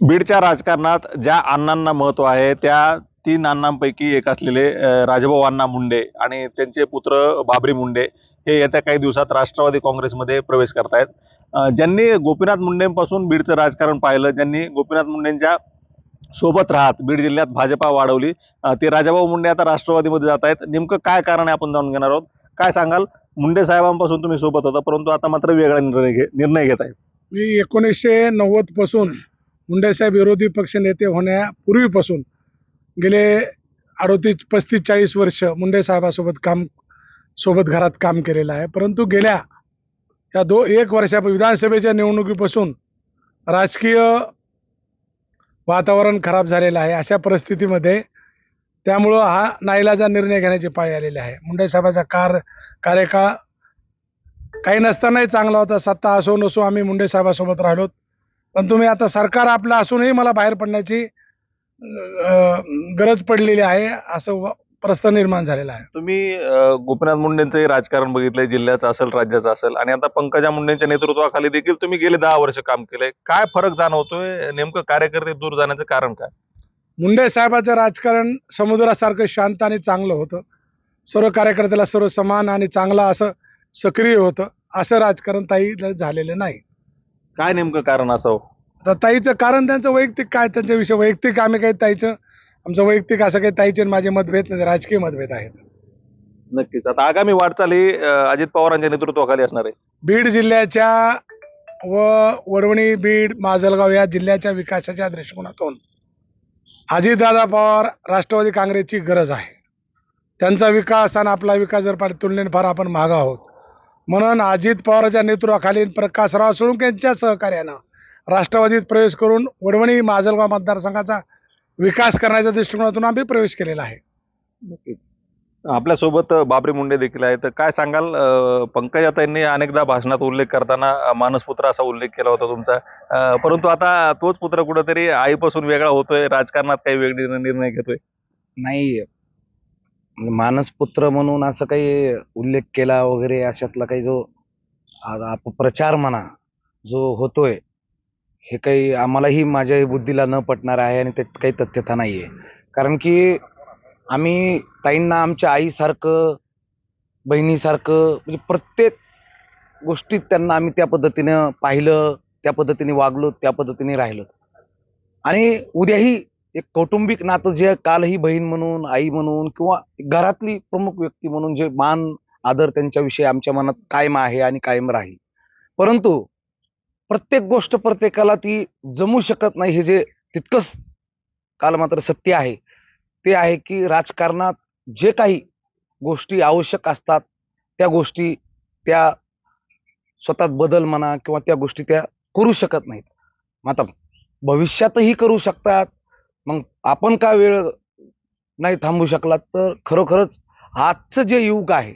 बीडच्या राजकारणात ज्या अण्णांना महत्त्व आहे त्या तीन अण्णांपैकी एक असलेले राजभाऊ अण्णा मुंडे आणि त्यांचे पुत्र बाबरी मुंडे हे येत्या काही दिवसात राष्ट्रवादी काँग्रेसमध्ये प्रवेश करतायत. ज्यांनी गोपीनाथ मुंडेंपासून बीडचं राजकारण पाहिलं ज्यांनी गोपीनाथ मुंडेंच्या सोबत राहत बीड जिल्ह्यात भाजपा वाढवली ते राजाभाऊ मुंडे आता राष्ट्रवादीमध्ये जात आहेत नेमकं काय कारण आहे आपण जाणून घेणार आहोत. काय सांगाल? मुंडे साहेबांपासून तुम्ही सोबत होता परंतु आता मात्र वेगळा निर्णय घे निर्णय घेत आहे मी एकोणीसशे नव्वदपासून मुंडेसाहेब विरोधी पक्ष नेते होण्यापूर्वीपासून गेले अडोतीस पस्तीस चाळीस वर्ष मुंडेसाहेबासोबत काम सोबत घरात काम केलेलं आहे. परंतु गेल्या या दो एक वर्षा विधानसभेच्या निवडणुकीपासून राजकीय वातावरण खराब झालेलं आहे. अशा परिस्थितीमध्ये त्यामुळं हा नाईलाजा निर्णय घेण्याची पाळी आलेली आहे. मुंडेसाहेबाचा कार कार्यकाळ काही नसतानाही चांगला होता. सत्ता असो नसो आम्ही मुंडेसाहेबासोबत राहिलोत पण तुम्ही आता सरकार आपलं असूनही मला बाहेर पडण्याची गरज पडलेली आहे असं व- प्रश्न निर्माण झालेला आहे. तुम्ही गोपीनाथ मुंडेंचंही राजकारण बघितलंय जिल्ह्याचं असेल राज्याचं असेल आणि आता पंकजा मुंडेंच्या नेतृत्वाखाली देखील तुम्ही गेले दहा वर्ष काम केलंय. काय फरक जाणवतोय? नेमकं कार्यकर्ते दूर जाण्याचं कारण काय? मुंडे साहेबाचं राजकारण समुद्रासारखं शांत आणि चांगलं होतं. सर्व कार्यकर्त्याला सर्व समान आणि चांगलं असं सक्रिय होतं. असं राजकारण ताई झालेलं नाही. काय नेमकं कारण असावं? आता ताईचं कारण त्यांचं वैयक्तिक काय? त्यांच्याविषयी वैयक्तिक आम्ही काही ताईचं आमचं वैयक्तिक असं काही ताईचे आणि माझे मतभेद नाही राजकीय मतभेद आहेत. नक्कीच. आता आगामी वाटचाली अ, अजित पवारांच्या नेतृत्वाखाली असणार आहे. बीड जिल्ह्याच्या व वडवणी बीड माजलगाव या जिल्ह्याच्या विकासाच्या दृष्टिकोनातून अजितदादा पवार राष्ट्रवादी काँग्रेसची गरज आहे. त्यांचा विकास आणि आपला विकास जर पाहिला तुलनेने फार आपण मागा आहोत म्हणून अजित पवारच्या नेतृत्वाखाली प्रकाशराव सोळंके यांच्या सहकार्यानं राष्ट्रवादीत प्रवेश करून वडवणी माजलगाव मतदारसंघाचा विकास करण्याच्या दृष्टिकोनातून आम्ही प्रवेश केलेला आहे. नक्कीच. आपल्यासोबत बाबरी मुंडे देखील आहे तर काय सांगाल पंकजाताईंनी अनेकदा भाषणात उल्लेख करताना मानसपुत्र असा उल्लेख केला होता तुमचा. परंतु आता तोच पुत्र कुठेतरी आईपासून वेगळा होतोय राजकारणात काही वेगळे निर्णय घेतोय. नाही मानसपुत्र म्हणून असं काही उल्लेख केला वगैरे अशातला काही जो अपप्रचार आप- प्रचार म्हणा जो होतोय हे काही आम्हालाही माझ्या बुद्धीला न पटणार आहे आणि त्यात काही तथ्यता नाही आहे कारण की आम्ही ताईंना आमच्या आईसारखं बहिणीसारखं म्हणजे प्रत्येक गोष्टीत त्यांना आम्ही त्या पद्धतीनं पाहिलं त्या पद्धतीने वागलो त्या पद्धतीने राहिलो. आणि उद्याही एक कौटुंबिक नातं जे कालही बहीण म्हणून आई म्हणून किंवा घरातली प्रमुख व्यक्ती म्हणून जे मान आदर त्यांच्याविषयी आमच्या मनात कायम आहे आणि कायम राहील. परंतु प्रत्येक गोष्ट प्रत्येकाला ती जमू शकत नाही हे जे तितकंच काल मात्र सत्य आहे. ते आहे की राजकारणात जे काही गोष्टी आवश्यक असतात त्या गोष्टी त्या स्वतःत बदल म्हणा किंवा त्या गोष्टी त्या करू शकत नाहीत. मग आता भविष्यातही करू शकतात मग आपण का वेळ नाही थांबू शकलात? तर खरोखरच आजचं जे युग आहे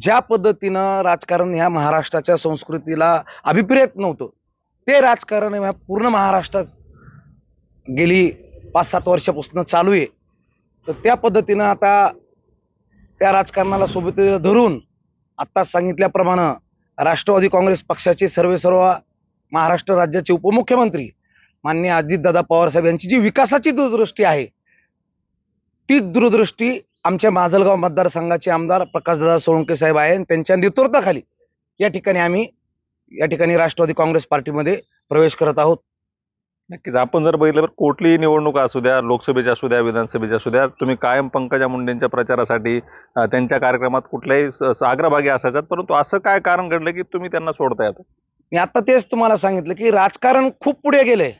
ज्या पद्धतीनं राजकारण ह्या महाराष्ट्राच्या संस्कृतीला अभिप्रेत नव्हतं ते राजकारण ह्या पूर्ण महाराष्ट्रात गेली पाच सात वर्षापासून चालू आहे. तर त्या पद्धतीनं आता त्या राजकारणाला सोबत धरून आत्ताच सांगितल्याप्रमाणे राष्ट्रवादी काँग्रेस पक्षाचे सर्वे सर्व महाराष्ट्र राज्याचे उपमुख्यमंत्री माननीय अजितदादा पवार साहेब यांची जी विकासाची दूरदृष्टी आहे ती दूरदृष्टी आमच्या माजलगाव मतदारसंघाचे आमदार प्रकाशदादा सोळंके साहेब आहे आणि त्यांच्या नेतृत्वाखाली या ठिकाणी आम्ही या ठिकाणी राष्ट्रवादी काँग्रेस पार्टीमध्ये प्रवेश करत आहोत. नक्कीच. आपण जर बघितलं तर कुठलीही निवडणूक असू द्या लोकसभेच्या असू द्या विधानसभेच्या असू द्या तुम्ही कायम पंकजा मुंडेंच्या प्रचारासाठी त्यांच्या कार्यक्रमात कुठल्याही अग्रभागी असायच्यात परंतु असं काय कारण घडलं की तुम्ही त्यांना सोडताय आता मी आता तेच तुम्हाला सांगितलं की राजकारण खूप पुढे गेलंय.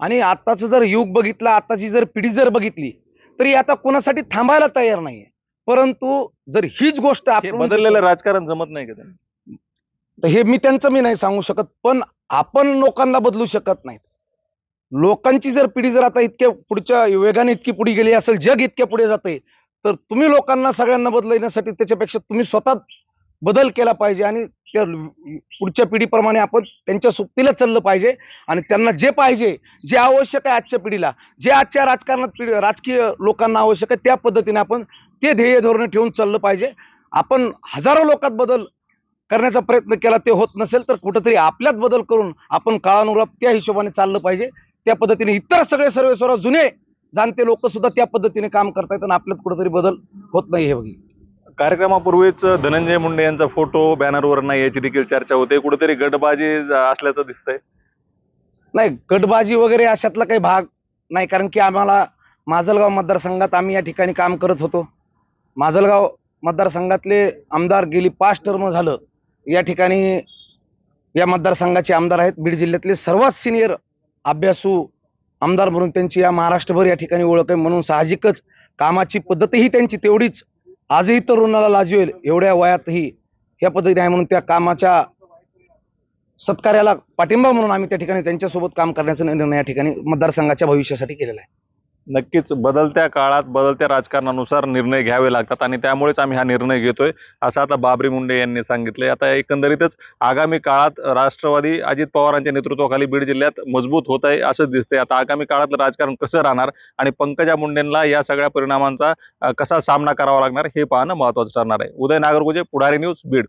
आणि आताचं जर युग बघितलं आताची जर पिढी जर बघितली तरी आता कोणासाठी थांबायला तयार नाहीये. परंतु जर हीच गोष्ट बदललेलं राजकारण जमत नाही का त्यांना? तर हे मी त्यांचं मी नाही सांगू शकत पण आपण लोकांना बदलू शकत नाहीत. लोकांची जर पिढी जर आता इतक्या पुढच्या वेगाने इतकी पुढे गेली असेल जग इतक्या पुढे जाते तर तुम्ही लोकांना सगळ्यांना बदलण्यासाठी त्याच्यापेक्षा तुम्ही स्वतः बदल केला पाहिजे आणि त्या पुढच्या पिढीप्रमाणे आपण त्यांच्या सुप्तीला चाललं पाहिजे आणि त्यांना जे पाहिजे जे आवश्यक आहे आजच्या पिढीला जे आजच्या राजकारणात पिढी राजकीय लोकांना आवश्यक आहे त्या पद्धतीने आपण ते ध्येय धोरण ठेवून चाललं पाहिजे. आपण हजारो लोकात बदल करण्याचा प्रयत्न केला ते होत नसेल तर कुठंतरी आपल्यात बदल करून आपण काळानुरूप त्या हिशोबाने चाललं पाहिजे. त्या पद्धतीने इतर सगळे सर्वेसर्वा जुने जाणते लोक सुद्धा त्या पद्धतीने काम करतायत आणि आपल्यात कुठंतरी बदल होत नाही हे बघितलं कार्यक्रमापूर्वीच धनंजय मुंडे यांचा फोटो बॅनरवर नाही याची देखील चर्चा होते. कुठेतरी गटबाजी असल्याचं दिसतंय. नाही गटबाजी वगैरे अशातला काही भाग नाही कारण की आम्हाला माजलगाव मतदारसंघात आम्ही या ठिकाणी काम करत होतो. माजलगाव मतदारसंघातले आमदार गेली पाच टर्म झालं. या ठिकाणी या मतदारसंघाचे आमदार आहेत. बीड जिल्ह्यातले सर्वात सिनियर अभ्यासू आमदार म्हणून त्यांची या महाराष्ट्रभर या ठिकाणी ओळख आहे. म्हणून साहजिकच कामाची पद्धतही त्यांची तेवढीच. आजही तरुणाला लाजवेल एवढ्या वयातही या पद्धतीने आहे म्हणून त्या कामाच्या सत्कार्याला पाठिंबा म्हणून आम्ही त्या ठिकाणी त्यांच्यासोबत काम करण्याचा निर्णय या ठिकाणी मतदारसंघाच्या भविष्यासाठी केलेला आहे. नक्कीच बदलत्या काळात बदलत्या राजकारणानुसार निर्णय घ्यावे लागतात आणि त्यामुळेच आम्ही हा निर्णय घेतोय असं आता बाबरी मुंडे यांनी सांगितले आता एकंदरीतच आगामी काळात राष्ट्रवादी अजित पवारांच्या नेतृत्वाखाली बीड जिल्ह्यात मजबूत होत आहे असं दिसतंय. आता आगामी काळातलं राजकारण कसं राहणार आणि पंकजा मुंडेंना या सगळ्या परिणामांचा कसा सामना करावा लागणार हे पाहणं महत्वाचं ठरणार आहे. उदय नागरगुजे पुढारी न्यूज बीड.